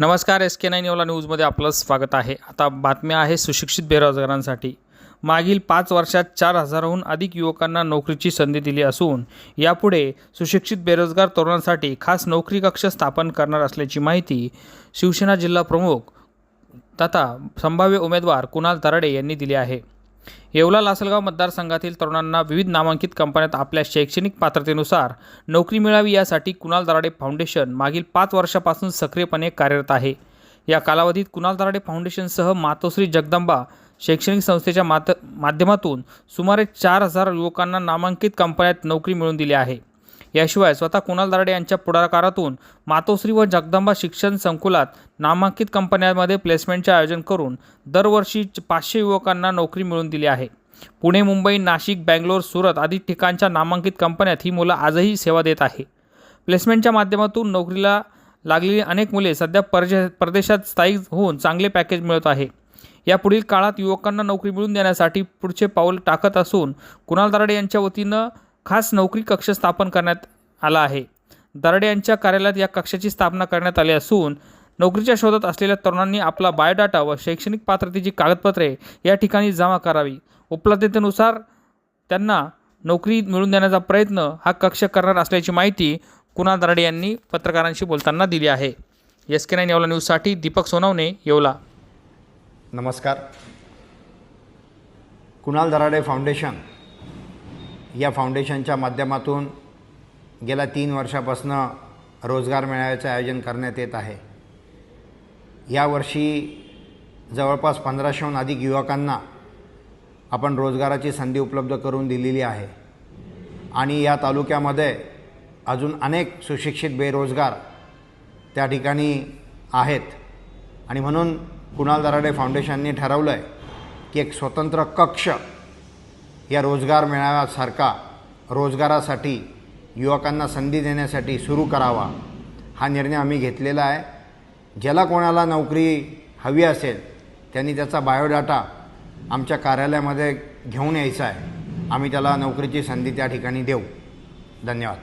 नमस्कार S K nine Yeola न्यूजमध्ये आपलं स्वागत आहे. आता बातम्या आहे सुशिक्षित बेरोजगारांसाठी. मागील पाच वर्षात चार हजाराहून अधिक युवकांना नोकरीची संधी दिली असून यापुढे सुशिक्षित बेरोजगार तरुणांसाठी खास नोकरी कक्ष स्थापन करणार असल्याची माहिती शिवसेना जिल्हा प्रमुख तथा संभाव्य उमेदवार कुणाल तराडे यांनी दिली आहे. येवला लासलगाव मतदारसंघातील तरुणांना विविध नामांकित कंपन्यात आपल्या शैक्षणिक पात्रतेनुसार नोकरी मिळावी यासाठी कुणाल दराडे फाउंडेशन मागील पाच वर्षापासून सक्रियपणे कार्यरत आहे. या कालावधीत कुणाल दराडे फाउंडेशनसह मातोश्री जगदंबा शैक्षणिक संस्थेच्या मात माध्यमातून सुमारे चार हजार युवकांना नामांकित कंपन्यात नोकरी मिळवून दिली आहे. याशिवाय स्वतः कुणाल दराडे यांच्या पुढाकारातून मातोश्री व जगदंबा शिक्षण संकुलात नामांकित कंपन्यांमध्ये प्लेसमेंटचे आयोजन करून दरवर्षी पाचशे युवकांना नोकरी मिळवून दिली आहे. पुणे मुंबई नाशिक बँगलोर सुरत आदी ठिकाणच्या नामांकित कंपन्यात ही मुलं आजही सेवा देत आहे. प्लेसमेंटच्या माध्यमातून नोकरीला लागलेली अनेक मुले सध्या परजे परदेशात स्थायिक होऊन चांगले पॅकेज मिळत आहे. या पुढील काळात युवकांना नोकरी मिळवून देण्यासाठी पुढचे पाऊल टाकत असून कुणाल दराडे यांच्या वतीनं खास नोकरी कक्ष स्थापन करण्यात आला आहे. दराडे यांच्या कार्यालयात या कक्षाची स्थापना करण्यात आली असून नोकरीच्या शोधात असलेल्या तरुणांनी आपला बायोडाटा व शैक्षणिक पात्रतेची कागदपत्रे या ठिकाणी जमा करावी. उपलब्धतेनुसार त्यांना नोकरी मिळवून देण्याचा प्रयत्न हा कक्ष करणार असल्याची माहिती कुणाल दराडे यांनी पत्रकारांशी बोलताना दिली आहे. एस के नाईन येवला न्यूजसाठी दीपक सोनवणे येवला. नमस्कार. कुणाल दराडे फाउंडेशन या फाउंडेशनच्या माध्यमातून गेल्या तीन वर्षापासून रोजगार मेळाव्याचं आयोजन करण्यात येत आहे. यावर्षी जवळपास पंधराशेहून अधिक युवकांना आपण रोजगाराची संधी उपलब्ध करून दिलेली आहे. आणि या तालुक्यामध्ये अजून अनेक सुशिक्षित बेरोजगार त्या ठिकाणी आहेत. आणि म्हणून कुणाल दराडे फाउंडेशनने ठरवलं आहे की एक स्वतंत्र कक्ष या रोजगार मेळाव्यासारखा रोजगारासाठी युवकांना संधी देण्यासाठी सुरू करावा. हा निर्णय आम्ही घेतलेला आहे. ज्याला कोणाला नोकरी हवी असेल त्यांनी त्याचा बायोडाटा आमच्या कार्यालयामध्ये घेऊन यायचा आहे. आम्ही त्याला नोकरीची संधी त्या ठिकाणी देऊ. धन्यवाद.